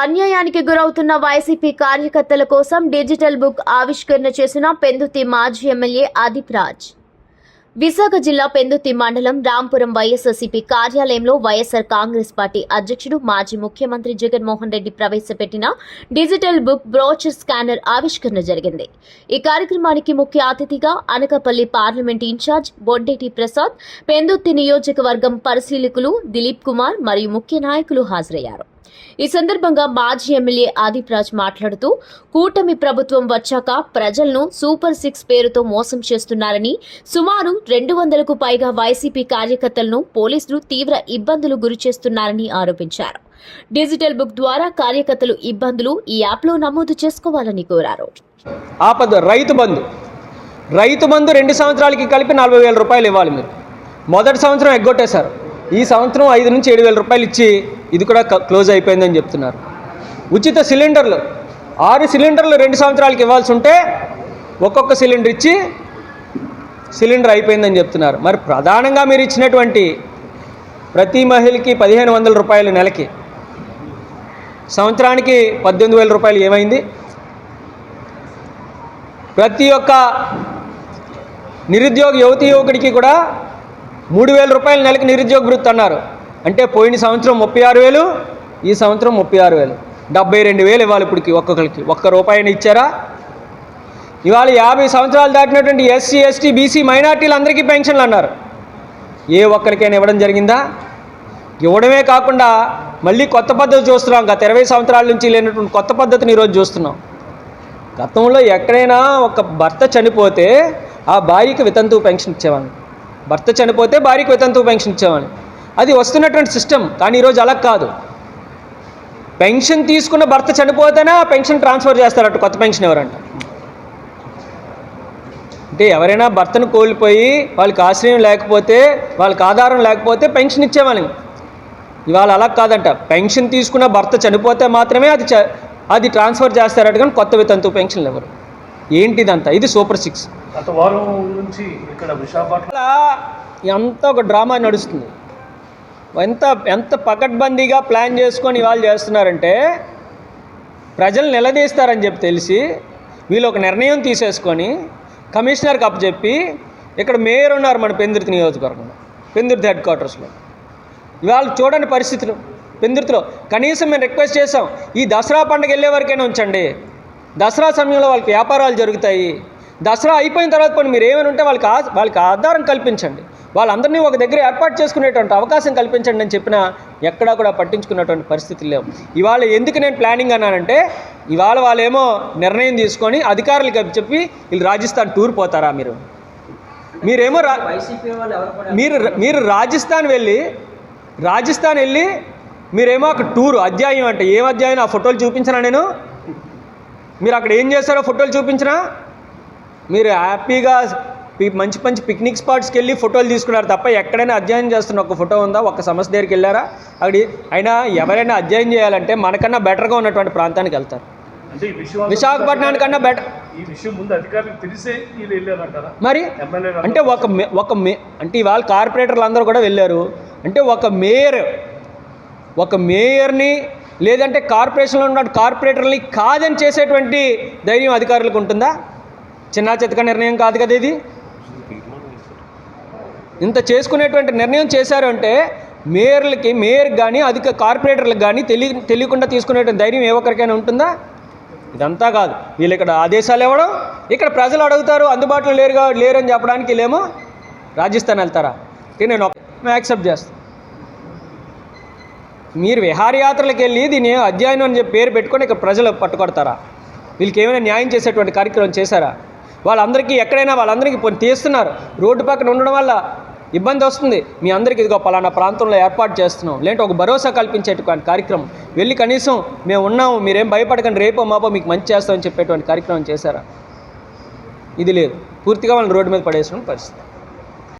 అన్యాయానికి గురవుతున్న వైసీపీ కార్యకర్తల కోసం డిజిటల్ బుక్ ఆవిష్కరణ చేసిన పెందుతి మాజీ ఎమ్మెల్యే ఆదిప్ రాజ్. విశాఖ జిల్లా పెందుతి మండలం రాంపురం వైఎస్ఆర్సీపీ కార్యాలయంలో వైఎస్ఆర్ కాంగ్రెస్ పార్టీ అధ్యక్షుడు మాజీ ముఖ్యమంత్రి జగన్మోహన్ రెడ్డి ప్రవేశపెట్టిన డిజిటల్ బుక్ బ్రోచర్ స్కానర్ ఆవిష్కరణ జరిగింది. ఈ కార్యక్రమానికి ముఖ్య అతిథిగా అనకపల్లి పార్లమెంట్ ఇన్ఛార్జ్ బొడ్డేటి ప్రసాద్ పెందుతి నియోజకవర్గం పరిశీలకులు దిలీప్ కుమార్ మరియు ముఖ్య నాయకులు హాజరయ్యారు. ఈ సందర్భంగా మాజీ ఎమ్మెల్యే ఆదిప్రాజ్ మాట్లాడుతూ కూటమి ప్రభుత్వం వచ్చాక ప్రజలను సూపర్ సిక్స్ పేరుతో మోసం చేస్తున్నారని సుమారు రెండు వందలకు పైగా వైసీపీ కార్యకర్తలను పోలీసులు తీవ్ర ఇబ్బందులు గురి చేస్తున్నారని ఆరోపించారు. డిజిటల్ బుక్ ద్వారా కార్యకర్తలు ఇబ్బందులు ఈ యాప్లో నమోదు చేసుకోవాలని కోరారు. ఆపద రైతు బంధు. రైతు బంధు రెండు సంవత్సరాలకి కలిపి నలభై వేల రూపాయలు ఇవ్వాలి మీరు. మొదటి సంవత్సరం ఎగ్గొట్టేశారు. ఈ సంవత్సరం ఐదు నుంచి ఏడు వేల రూపాయలు ఇచ్చి ఇది కూడా క- క్లోజ్ అయిపోయిందని చెప్తున్నారు. ఉచిత సిలిండర్లు ఆరు సిలిండర్లు రెండు సంవత్సరాలకి ఇవ్వాల్సి ఉంటే ఒక్కొక్క సిలిండర్ ఇచ్చి సిలిండర్ అయిపోయిందని చెప్తున్నారు. మరి ప్రధానంగా మీరు ఇచ్చినటువంటి ప్రతి మహిళకి పదిహేను వందల రూపాయలు నెలకి. సంవత్సరానికి పద్దెనిమిది వేల రూపాయలు ఏమైంది? ప్రతి ఒక్క నిరుద్యోగ యువతి యువకుడికి కూడా మూడు వేల రూపాయలు నెలకి నిరుద్యోగ వృత్తి అన్నారు. అంటే పోయిన సంవత్సరం ముప్పై ఆరు వేలు ఈ సంవత్సరం ముప్పై ఆరు వేలు. డెబ్బై రెండు వేలు ఇవ్వాలి ఇప్పటికి ఒక్కొక్కరికి. ఒక్క రూపాయిని ఇచ్చారా? ఇవాళ యాభై సంవత్సరాలు దాటినటువంటి ఎస్సీ ఎస్టీ బీసీ మైనార్టీలు అందరికీ పెన్షన్లు అన్నారు. ఏ ఒక్కరికైనా ఇవ్వడం జరిగిందా? ఇవ్వడమే కాకుండా మళ్ళీ కొత్త పద్ధతి చూస్తున్నాం. గత ఇరవై సంవత్సరాల నుంచి లేనటువంటి కొత్త పద్ధతిని ఈరోజు చూస్తున్నాం. గతంలో ఎక్కడైనా ఒక భర్త చనిపోతే ఆ భార్యకి వితంతువు పెన్షన్ ఇచ్చేవాళ్ళు. భర్త చనిపోతే భార్యకి వితంతువు పెన్షన్ ఇచ్చేవాళ్ళు. అది వస్తున్నటువంటి సిస్టమ్ కానీ ఈరోజు అలా కాదు. పెన్షన్ తీసుకున్న భర్త చనిపోతేనే ఆ పెన్షన్ ట్రాన్స్ఫర్ చేస్తారట కొత్త పెన్షన్ ఎవరంట. అంటే ఎవరైనా భర్తను కోల్పోయి వాళ్ళకి ఆశ్రయం లేకపోతే వాళ్ళకి ఆధారం లేకపోతే పెన్షన్ ఇచ్చేవాళ్ళం. ఇవాళ అలా కాదంట. పెన్షన్ తీసుకున్న భర్త చనిపోతే మాత్రమే అది అది ట్రాన్స్ఫర్ చేస్తారట కానీ కొత్త వితంతు పెన్షన్లు ఎవరు? ఏంటిదంతా ఇది సూపర్ సిక్స్ గత వారం నుంచి ఇక్కడ విశాఖపట్నం ఎంత ఒక డ్రామా నడుస్తుంది. ఎంత ఎంత పకడ్బందీగా ప్లాన్ చేసుకొని ఇవాళ చేస్తున్నారంటే ప్రజలు నిలదీస్తారని చెప్పి తెలిసి వీళ్ళు ఒక నిర్ణయం తీసేసుకొని కమిషనర్కి అప్పచెప్పి ఇక్కడ మేయర్ ఉన్నారు మన పెందుర్తి నియోజకవర్గంలో పెందుర్తి హెడ్ క్వార్టర్స్లో. ఇవాళ చూడండి పరిస్థితులు పెందుర్తిలో. కనీసం మేము రిక్వెస్ట్ చేసాం ఈ దసరా పండుగ వెళ్ళే వరకైనా ఉంచండి. దసరా సమయంలో వాళ్ళకి వ్యాపారాలు జరుగుతాయి. దసరా అయిపోయిన తర్వాత పోనీ మీరు ఏమైనా ఉంటే వాళ్ళకి ఆ- వాళ్ళకి ఆధారం కల్పించండి. వాళ్ళందరినీ ఒక దగ్గర ఏర్పాటు చేసుకునేటువంటి అవకాశం కల్పించండి అని చెప్పినా ఎక్కడా కూడా పట్టించుకున్నటువంటి పరిస్థితులు లేవు. ఇవాళ ఎందుకు నేను ప్లానింగ్ అన్నానంటే ఇవాళ వాళ్ళేమో నిర్ణయం తీసుకొని అధికారులకు చెప్పి వీళ్ళు రాజస్థాన్ టూర్ పోతారా మీరు? మీరేమో రా మీరు మీరు రాజస్థాన్ వెళ్ళి రాజస్థాన్ వెళ్ళి మీరేమో అక్కడ టూర్ అధ్యాయం అంటే ఏం అధ్యాయం? ఆ ఫోటోలు చూపించినా నేను? మీరు అక్కడ ఏం చేస్తారో ఫోటోలు చూపించినా? మీరు హ్యాపీగా మంచి మంచి పిక్నిక్ స్పాట్స్కి వెళ్ళి ఫోటోలు తీసుకున్నారు తప్ప ఎక్కడైనా అధ్యయనం చేస్తున్న ఒక ఫోటో ఉందా? ఒక సమస్య దగ్గరికి వెళ్ళారా? అక్కడ అయినా ఎవరైనా అధ్యయనం చేయాలంటే మనకన్నా బెటర్గా ఉన్నటువంటి ప్రాంతానికి వెళ్తారు. విశాఖపట్నానికన్నా బెటర్ ఈ విషయం ముందు అధికారులకు తెలిసే వీళ్ళు వెళ్ళారంటారా మరి అంటే ఒక మే ఒక మే అంటే ఇవాళ కార్పొరేటర్లు అందరూ కూడా వెళ్ళారు. అంటే ఒక మేయర్ ఒక మేయర్ని లేదంటే కార్పొరేషన్లో ఉన్న కార్పొరేటర్ని కాదని చేసేటువంటి ధైర్యం అధికారులకు ఉంటుందా? చిన్న చితక నిర్ణయం కాదు కదా ఇది. ఇంత చేసుకునేటువంటి నిర్ణయం చేశారు అంటే మేయర్లకి మేయర్ కానీ అధిక కార్పొరేటర్లకు కానీ తెలియ తెలియకుండా తీసుకునేటువంటి ధైర్యం ఏ ఒక్కరికైనా ఉంటుందా? ఇదంతా కాదు. వీళ్ళు ఇక్కడ ఆదేశాలు ఇవ్వడం ఇక్కడ ప్రజలు అడుగుతారు అందుబాటులో లేరుగా లేరని చెప్పడానికి లేమో రాజస్థాన్ వెళ్తారా? నేను ఒక- యాక్సెప్ట్ చేస్తాను మీరు విహారయాత్రలకు వెళ్ళి దీన్ని అధ్యయనం అని చెప్పి పేరు పెట్టుకొని ఇక్కడ ప్రజలు పట్టుకొడతారా? వీళ్ళకి ఏమైనా న్యాయం చేసేటువంటి కార్యక్రమం చేశారా? వాళ్ళందరికీ ఎక్కడైనా వాళ్ళందరికీ తీస్తున్నారు. రోడ్డు పక్కన ఉండడం వల్ల ఇబ్బంది వస్తుంది. మీ అందరికీ ఇదిగో పలానా ప్రాంతంలో ఏర్పాటు చేస్తున్నాం. లేదంటే ఒక భరోసా కల్పించేటువంటి కార్యక్రమం. వెళ్ళి కనీసం మేము ఉన్నాము మీరేం భయపడకండి రేపో మాపో మీకు మంచి చేస్తామని చెప్పేటువంటి కార్యక్రమం చేశారా? ఇది లేదు. పూర్తిగా వాళ్ళని రోడ్డు మీద పడేసిన పరిస్థితి.